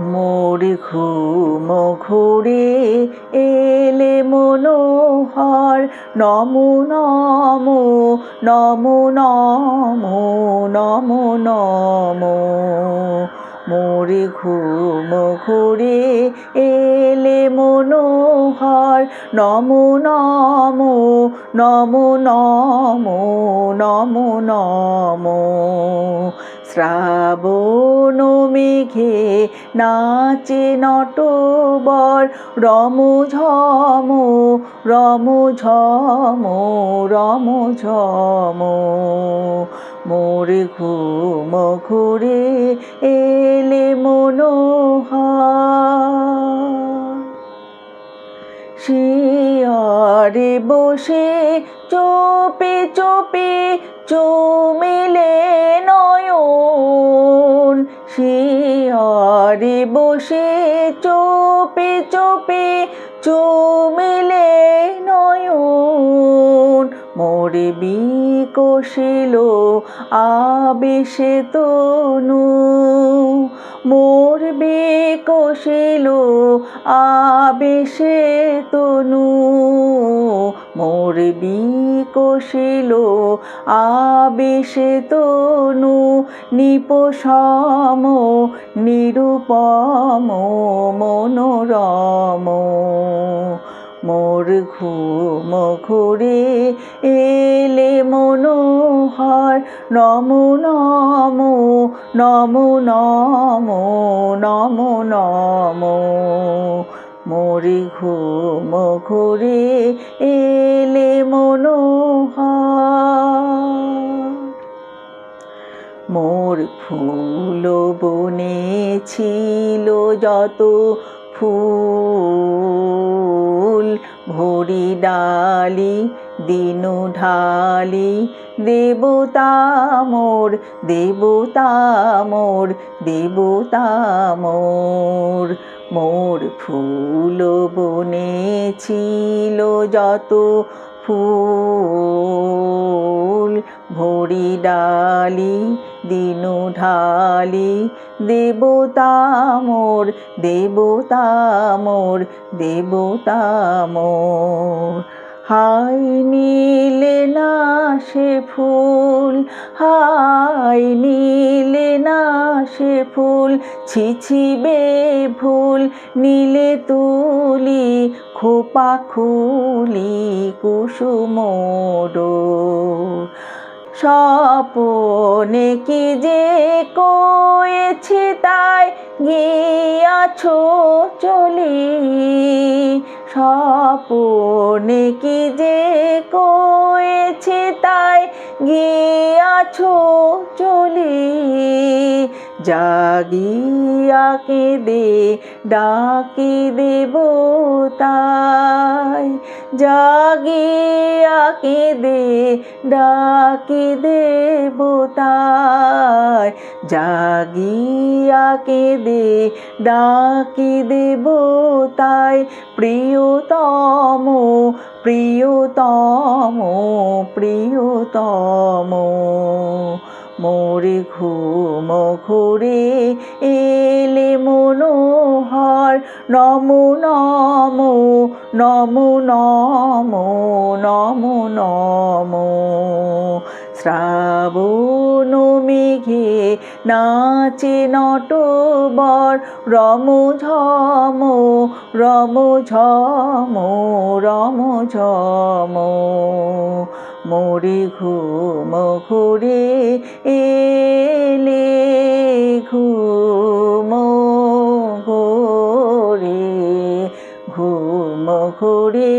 মোর ঘুম ঘুরে এলে মনোহর। নমো নমো নমো নমো নমো নমো। মোর ঘুম ঘুরে এলে মনোহর। নমো নমো নমো নমো নমো নমো। শ্রাবণ মেঘে নাচে নটবর রম ঝম রম ঝম রম ঝম মোর ঘুম ঘুরে এলে মনোহর। শিয়ারে বসে চোপে চোপে চুমিলে নয়ন শিয়ারে বসে চোপে চোপে চুমিলে নয়ন। মোরে বিকশিল আবেশে তনু মোর বিকশিল আবেশে তনু মোর বিকশিল আবেশে তনু নিপসম, নিরূপম, মনোরম। মোর ঘুম ঘুরে এলে মনোহর নমো নমো নমো নমো নমো নমো মোর ঘুম ঘুরে এলে মনোহর। মোর ফুল বনে ছিল যত ফুল, ভরি ডালি, দিন ঢালি, দেবতা মোর দেবতা মোর দেবতা মোর। মোর ফুল বনে ছিল যত ফুল। ভরি ডালি, দিন ঢালি, দেবতা মোর দেবতা মোর দেবতা মোর। হাই নীলে না সে ফুল হাই নীলে না সে ফুল, ছিছিবে ভুল, নীলে তুলি খোপা খুলি কুসুমোর স্বপনে কি যে কয়েছে তাই গিয়াছ চলি স্বপনে কি যে কয়েছে তাই গিয়াছ চলি জাগিয়া কে দে ডাকি দেব তাই। জাগিয়া দে ডাকি দেব তাই। জাগিয়া দে ডাকি দেব তাই। প্রিয়তম প্রিয়তম প্রিয়তম। মোর ঘুম ঘুরে এলে মনোহর। নমো নমো নমো নমো নমো নমো। শ্রাবণ মেঘে নাচে নটবর। রম ঝম রম ঝম রম ঝম। মোরে ঘুম ঘুরে এলে ঘুম ঘোরে ঘুম ঘুরে